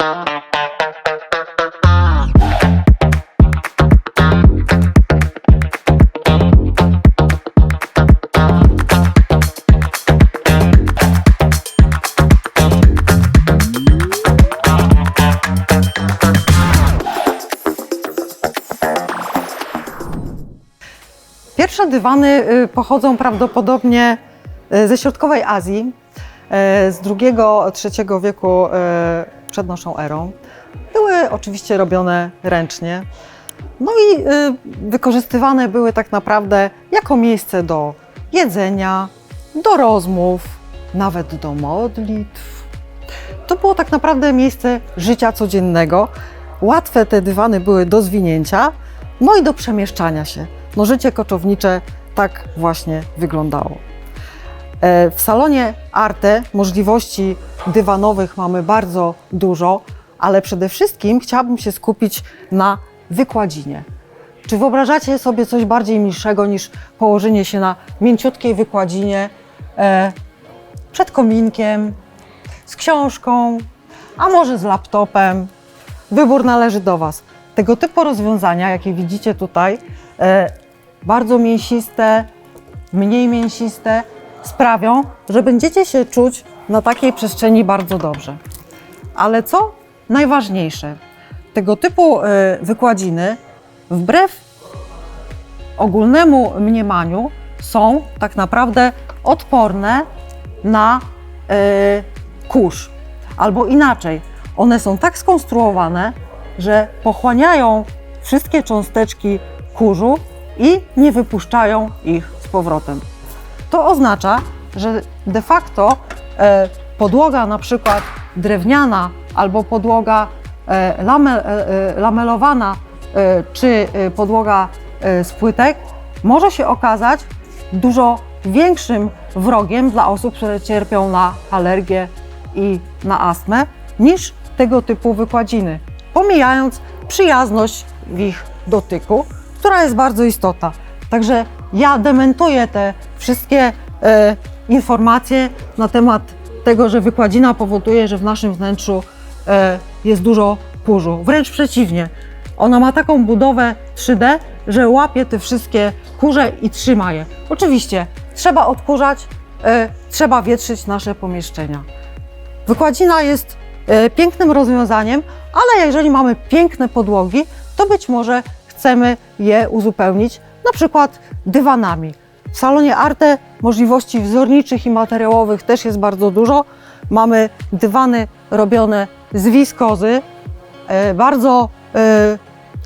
Pierwsze dywany y, pochodzą prawdopodobnie y, ze środkowej Azji, y, z II-III wieku przed naszą erą. Były oczywiście robione ręcznie. No i y, wykorzystywane były tak naprawdę jako miejsce do jedzenia, do rozmów, nawet do modlitw. To było tak naprawdę miejsce życia codziennego. Łatwe te dywany były do zwinięcia, no i do przemieszczania się. No życie koczownicze tak właśnie wyglądało. E, W salonie Arte możliwości dywanowych mamy bardzo dużo, ale przede wszystkim chciałabym się skupić na wykładzinie. Czy wyobrażacie sobie coś bardziej milszego niż położenie się na mięciutkiej wykładzinie e, przed kominkiem, z książką, a może z laptopem? Wybór należy do Was. Tego typu rozwiązania, jakie widzicie tutaj, e, bardzo mięsiste, mniej mięsiste, sprawią, że będziecie się czuć na takiej przestrzeni bardzo dobrze. Ale co najważniejsze, tego typu e, wykładziny, wbrew ogólnemu mniemaniu, są tak naprawdę odporne na e, kurz. Albo inaczej, one są tak skonstruowane, że pochłaniają wszystkie cząsteczki kurzu i nie wypuszczają ich z powrotem. To oznacza, że de facto e, podłoga na przykład drewniana albo podłoga e, e, lamelowana czy podłoga z płytek może się okazać dużo większym wrogiem dla osób, które cierpią na alergię i na astmę niż tego typu wykładziny, pomijając przyjazność w ich dotyku, która jest bardzo istotna. Także ja dementuję te wszystkie e, informacje na temat tego, że wykładzina powoduje, że w naszym wnętrzu e, jest dużo kurzu. Wręcz przeciwnie. Ona ma taką budowę 3D, że łapie te wszystkie kurze i trzyma je. Oczywiście trzeba odkurzać, e, trzeba wietrzyć nasze pomieszczenia. Wykładzina jest e, pięknym rozwiązaniem, ale jeżeli mamy piękne podłogi, to być może chcemy je uzupełnić na przykład dywanami. W salonie Arte możliwości wzorniczych i materiałowych też jest bardzo dużo. Mamy dywany robione z wiskozy. E, Bardzo e,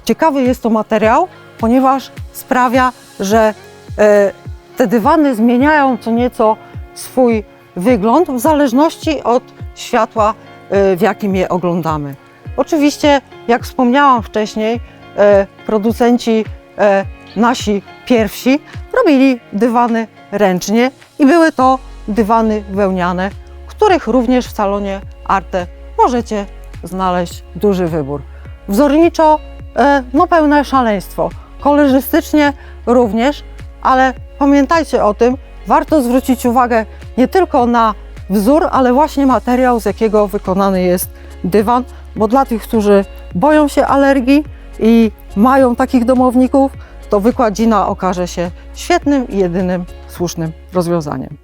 ciekawy jest to materiał, ponieważ sprawia, że e, te dywany zmieniają co nieco swój wygląd w zależności od światła, w jakim je oglądamy. Oczywiście, jak wspomniałam wcześniej, producenci nasi pierwsi robili dywany ręcznie i były to dywany wełniane, których również w salonie Arte możecie znaleźć duży wybór. Wzorniczo, e, no pełne szaleństwo. Kolorzystycznie również, ale pamiętajcie o tym, warto zwrócić uwagę nie tylko na wzór, ale właśnie materiał, z jakiego wykonany jest dywan, bo dla tych, którzy boją się alergii i mają takich domowników, to wykładzina okaże się świetnym i jedynym słusznym rozwiązaniem.